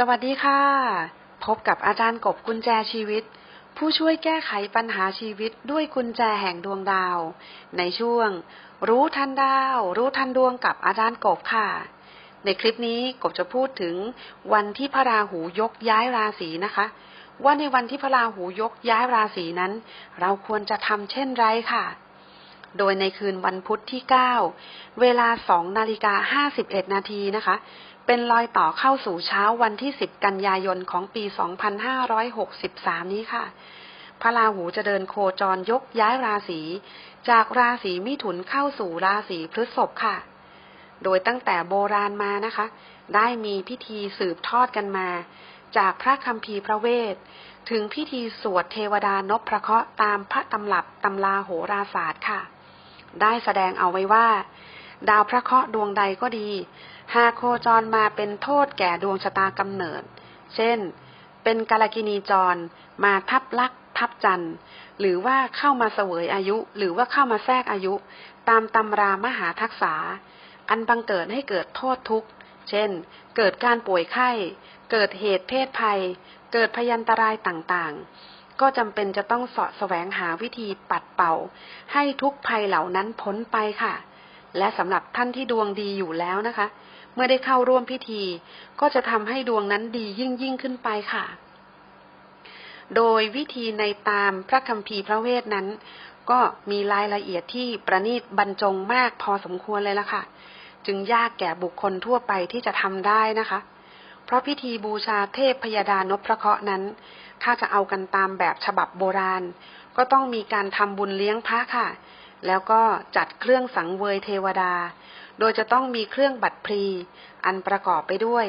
สวัสดีค่ะ พบกับอาจารย์กบกุญแจชีวิต ผู้ช่วยแก้ไขปัญหาชีวิตด้วยกุญแจแห่งดวงดาว ในช่วง รู้ทันดาว รู้ทันดวงกับอาจารย์กบค่ะ ในคลิปนี้กบจะพูดถึงวันที่พระราหูยกย้ายราศีนะคะ ว่าในวันที่พระราหูยกย้ายราศีนั้น เราควรจะทำเช่นไรค่ะ โดยในคืนวันพุธที่ 9 เวลา2นาฬิกา51นาทีนะคะ เป็นรอยต่อเข้าสู่เช้าวันที่ 10 กันยายนของปี 2563 นี้ค่ะ พระราหูจะเดินโคจรยกย้ายราศี จากราศีมิถุนเข้าสู่ราศีพฤษภค่ะ โดยตั้งแต่โบราณมานะคะ ได้มีพิธีสืบทอดกันมา จากพระคัมภีร์พระเวท ถึงพิธีสวดเทวดานพพระเคราะห์ตามพระตำรับตำราโหราศาสตร์ค่ะ ได้แสดงเอาไว้ว่า ดาวพระเคราะห์ดวงใดก็ดี หากโคจรมาเป็นโทษแก่ดวงชะตากำเนิด เช่น เป็นกาลกินีจร มาทับลักทับจันทร์หรือว่าเข้ามาเสวยอายุ หรือว่าเข้ามาแทรกอายุ ตามตำรามหาทักษา อันบังเกิดให้เกิดโทษทุกข์ เช่น เกิดการป่วยไข้ เกิดเหตุเพศภัย เกิดพยันตรายต่างๆ ก็จำเป็นจะต้องสาะแสวงหาวิธีปัดเป่า ให้ทุกภัยเหล่านั้นพ้นไปค่ะ และสำหรับท่านที่ดวงดีอยู่แล้วนะคะ เมื่อได้เข้าร่วมพิธี ก็จะทำให้ดวงนั้นดียิ่งยิ่งขึ้นไปค่ะ โดยวิธีในตามพระคัมภีร์พระเวทนั้น ก็มีรายละเอียดที่ประณีตบรรจงมากพอสมควรเลยละค่ะ จึงยากแก่บุคคลทั่วไปที่จะทำได้นะคะ เพราะพิธีบูชาเทพพยดานพพระเคราะห์นั้น ถ้าจะเอากันตามแบบฉบับโบราณ ก็ต้องมีการทำบุญเลี้ยงพระค่ะ แล้วก็จัดเครื่องสังเวยเทวดา โดยจะต้องมีเครื่องบัตรพลี อันประกอบไปด้วย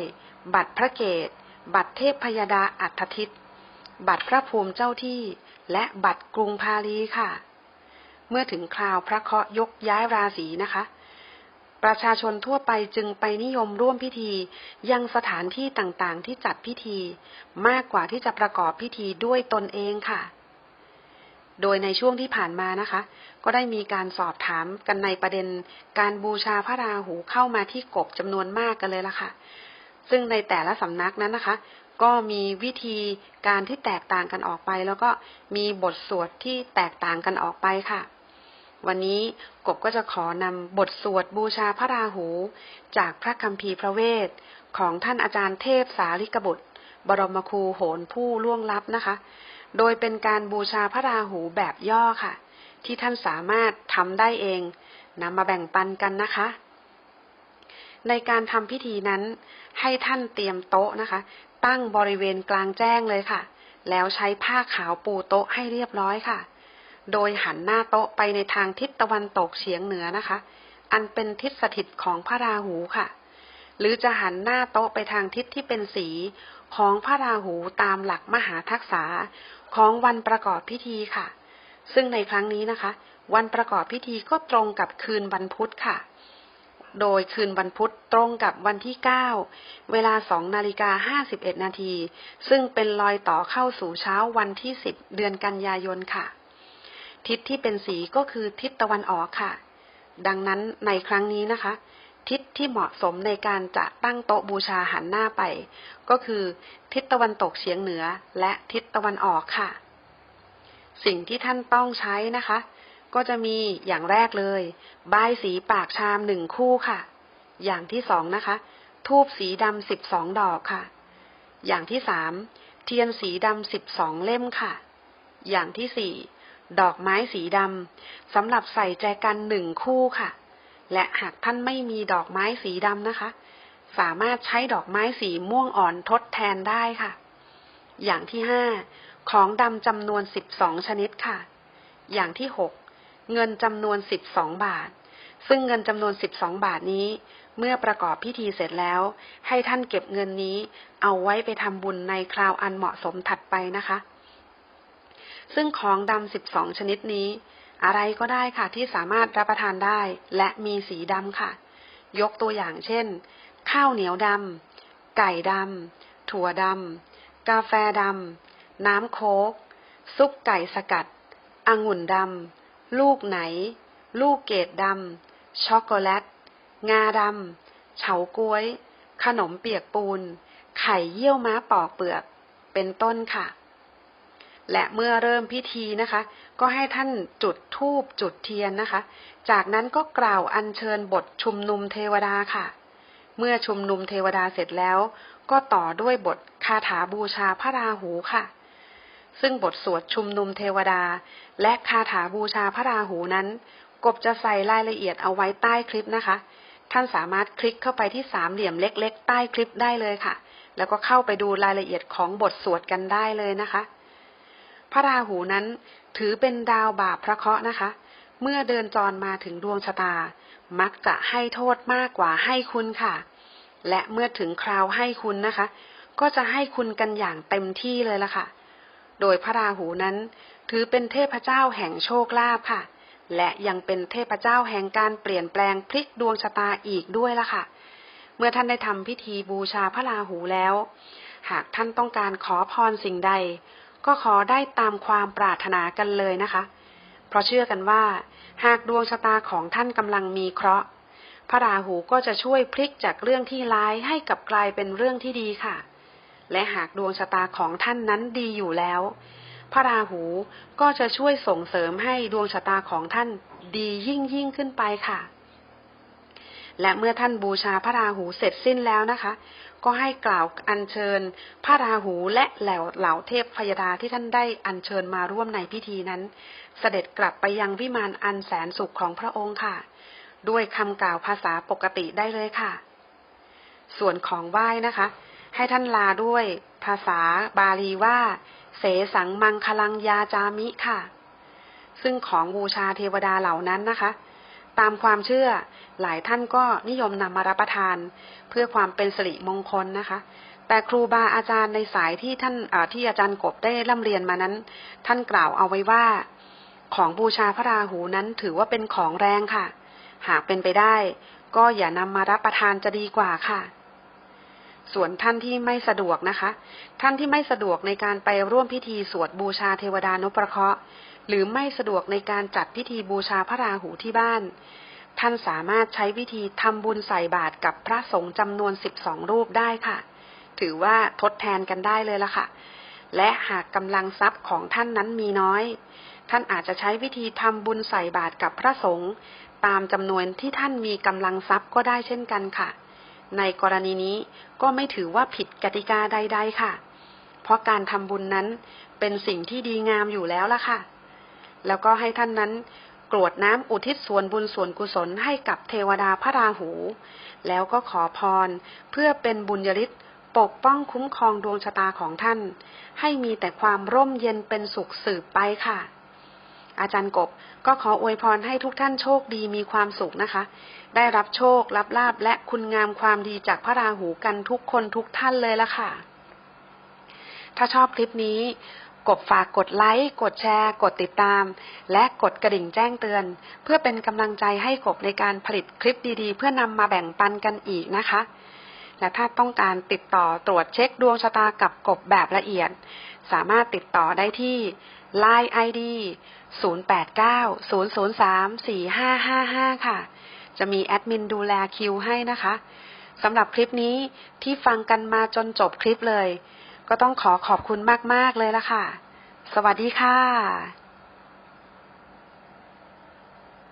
บัตรพระเกต บัตรเทพพยดาอัฏฐทิต บัตรพระภูมิเจ้าที่ และบัตรกรุงพาลีค่ะ เมื่อถึงคราวพระเคราะห์ยกย้ายราศีนะคะ ประชาชนทั่วไปจึงไปนิยมร่วมพิธี ยังสถานที่ต่างๆที่จัดพิธี มากกว่าที่จะประกอบพิธีด้วยตนเองค่ะ โดยในช่วงที่ผ่านมานะคะ ก็ได้มีการสอบถามกันในประเด็นการบูชาพระราหูเข้ามาที่กบจำนวนมากกันเลยล่ะค่ะ ซึ่งในแต่ละสำนักนั้นนะคะ ก็มีวิธีการที่แตกต่างกันออกไป แล้วก็มีบทสวดที่แตกต่างกันออกไปค่ะ วันนี้กบก็จะขอนำบทสวดบูชาพระราหู จากพระคัมภีร์พระเวทของท่านอาจารย์เทพสาริกบุตร บรมครูโหนผู้ล่วงลับนะคะ โดยเป็นการบูชาพระราหูแบบย่อค่ะ ที่ท่านสามารถทำได้เองนำมาแบ่งปันกันนะคะ ในการทำพิธีนั้น ให้ท่านเตรียมโต๊ะนะคะ ตั้งบริเวณกลางแจ้งเลยค่ะ แล้วใช้ผ้าขาวปูโต๊ะให้เรียบร้อยค่ะ โดยหันหน้าโต๊ะไปในทางทิศตะวันตกเฉียงเหนือนะคะ อันเป็นทิศสถิตของพระราหูค่ะ หรือจะหันหน้าโต๊ะไปทางทิศที่เป็นสีของพระราหูตามหลักมหาทักษะ ของวันประกอบพิธีค่ะ ซึ่งในครั้งนี้นะคะ วันประกอบพิธีก็ตรงกับคืนวันพุธค่ะ โดยคืนวันพุธตรงกับวันที่ 9 เวลา2นาฬิกา51 นาที ซึ่งเป็นรอยต่อเข้าสู่เช้าวันที่ 10 เดือนกันยายนค่ะ ทิศที่เป็นสีก็คือทิศตะวันออกค่ะ ดังนั้นในครั้งนี้นะคะ ทิศที่เหมาะสมในการจะตั้งโต๊ะบูชาหันหน้าไป ก็คือทิศตะวันตกเฉียงเหนือและทิศตะวันออกค่ะ สิ่งที่ท่านต้องใช้นะคะ ก็จะมีอย่างแรกเลยใบสีปากชามหนึ่งคู่ค่ะ อย่างที่สองนะคะทูบสีดำสิบสองดอกค่ะ อย่างที่สามเทียนสีดำสิบสองเล่มค่ะ อย่างที่สี่ดอกไม้สีดำสำหรับใส่แจกันหนึ่งคู่ค่ะ และหากท่านไม่มีดอกไม้สีดำนะคะ สามารถใช้ดอกไม้สีม่วงอ่อนทดแทนได้ค่ะ อย่างที่ห้าของดำจำนวนสิบสองชนิดค่ะ อย่างที่หกเงินจำนวนสิบสองบาท ซึ่งเงินจำนวนสิบสองบาทนี้ เมื่อประกอบพิธีเสร็จแล้ว ให้ท่านเก็บเงินนี้ เอาไว้ไปทำบุญในคราวอันเหมาะสมถัดไปนะคะ ซึ่งของดำสิบสองชนิดนี้ อะไรก็ได้ค่ะที่สามารถรับประทานได้ และมีสีดำค่ะ ยกตัวอย่างเช่น ข้าวเหนียวดำไก่ดำถั่วดำกาแฟดำน้ำโค้ก ซุปไก่สกัดองุ่นดำลูกไหน ลูกเกดดำช็อกโกแลต งาดำเฉาก้วย ขนมเปียกปูน ไข่เยี่ยวม้าปอกเปลือก เป็นต้นค่ะ และเมื่อเริ่มพิธีนะคะ ก็ให้ท่านจุดธูปจุดเทียนนะคะ จากนั้นก็กล่าวอัญเชิญบทชุมนุมเทวดาค่ะ เมื่อชุมนุมเทวดาเสร็จแล้ว ก็ต่อด้วยบทคาถาบูชาพระราหูค่ะ ซึ่งบทสวดชุมนุมเทวดา และคาถาบูชาพระราหูนั้น กบจะใส่รายละเอียดเอาไว้ใต้คลิปนะคะ ท่านสามารถคลิกเข้าไปที่สามเหลี่ยมเล็ก ๆ ใต้คลิปได้เลยค่ะ แล้วก็เข้าไปดูรายละเอียดของบทสวดกันได้เลยนะคะ พระราหูนั้นถือเป็นดาวบาปพระเคราะห์นะคะ เมื่อเดินจรมาถึงดวงชะตา มักจะให้โทษมากกว่าให้คุณค่ะ และเมื่อถึงคราวให้คุณนะคะ ก็จะให้คุณกันอย่างเต็มที่เลยล่ะค่ะ โดยพระราหูนั้น ถือเป็นเทพเจ้าแห่งโชคลาภค่ะ และยังเป็นเทพเจ้าแห่งการเปลี่ยนแปลงพลิกดวงชะตาอีกด้วยล่ะค่ะ เมื่อท่านได้ทำพิธีบูชาพระราหูแล้ว หากท่านต้องการขอพรสิ่งใด ก็ขอได้ตามความปรารถนากันเลยนะคะ เพราะเชื่อกันว่า หากดวงชะตาของท่านกำลังมีเคราะห์พระราหูก็จะช่วยพลิกจากเรื่องที่ร้ายให้กลับกลายเป็นเรื่องที่ดีค่ะ และหากดวงชะตาของท่านนั้นดีอยู่แล้ว พระราหูก็จะช่วยส่งเสริมให้ดวงชะตาของท่านดียิ่งยิ่งขึ้นไปค่ะ และเมื่อท่านบูชาพระราหูเสร็จสิ้นแล้วนะคะ ก็ให้กล่าวอัญเชิญพระราหูและเหล่าเหล่าเทพพยดาที่ท่านได้อัญเชิญมาร่วมในพิธีนั้น เสด็จกลับไปยังวิมานอันแสนสุขของพระองค์ค่ะ ด้วยคำกล่าวภาษาปกติได้เลยค่ะ ส่วนของไหว้นะคะ ให้ท่านลาด้วยภาษาบาลีว่า เสสังมังคลังยาจามิค่ะ ซึ่งของบูชาเทวดาเหล่านั้นนะคะ ตามความเชื่อ หลายท่านก็นิยมนำมารับประทาน เพื่อความเป็นสิริมงคลนะคะ แต่ครูบาอาจารย์ในสายที่ท่านที่อาจารย์กบได้ร่ำเรียนมานั้น ท่านกล่าวเอาไว้ว่า ของบูชาพระราหูนั้นถือว่าเป็นของแรงค่ะ หากเป็นไปได้ ก็อย่านำมารับประทานจะดีกว่าค่ะส่วนท่านที่ไม่สะดวกนะคะ ท่านที่ไม่สะดวกในการไปร่วมพิธีสวดบูชาเทวดานุประเคราะห์ หรือไม่สะดวกในการจัดพิธีบูชาพระราหูที่บ้าน ท่านสามารถใช้วิธีทำบุญใส่บาตรกับพระสงฆ์จำนวนสิบสองรูปได้ค่ะ ถือว่าทดแทนกันได้เลยละค่ะ และหากกำลังทรัพย์ของท่านนั้นมีน้อย ท่านอาจจะใช้วิธีทำบุญใส่บาตรกับพระสงฆ์ตามจำนวนที่ท่านมีกำลังทรัพย์ก็ได้เช่นกันค่ะ ในกรณีนี้ก็ไม่ถือว่าผิดกติกาใด ๆ ค่ะ เพราะการทำบุญนั้นเป็นสิ่งที่ดีงามอยู่แล้วล่ะค่ะ แล้วก็ให้ท่านนั้นกรวดน้ำอุทิศส่วนบุญส่วนกุศลให้กับเทวดาพระราหู แล้วก็ขอพรเพื่อเป็นบุญยริศปกป้องคุ้มครองดวงชะตาของท่าน ให้มีแต่ความร่มเย็นเป็นสุขสืบไปค่ะ อาจารย์กบก็ขออวยพรให้ทุกท่านโชคดีมีความสุขนะคะ ได้รับโชครับลาบและคุณงามความดีจากพระราหูกันทุกคนทุกท่านเลยละค่ะ ถ้าชอบคลิปนี้ กบฝากกดไลค์ กดแชร์ กดติดตาม และกดกระดิ่งแจ้งเตือน เพื่อเป็นกำลังใจให้กบในการผลิตคลิปดีๆ เพื่อนำมาแบ่งปันกันอีกนะคะ และถ้าต้องการติดต่อตรวจเช็คดวงชะตากับกบแบบละเอียด สามารถติดต่อได้ที่ Line ID 0890034555 ค่ะ จะมีแอดมินดูแลคิวให้นะคะสำหรับคลิปนี้ที่ฟังกันมาจนจบคลิปเลย ก็ต้องขอขอบคุณมาก ๆ เลยละค่ะ สวัสดีค่ะ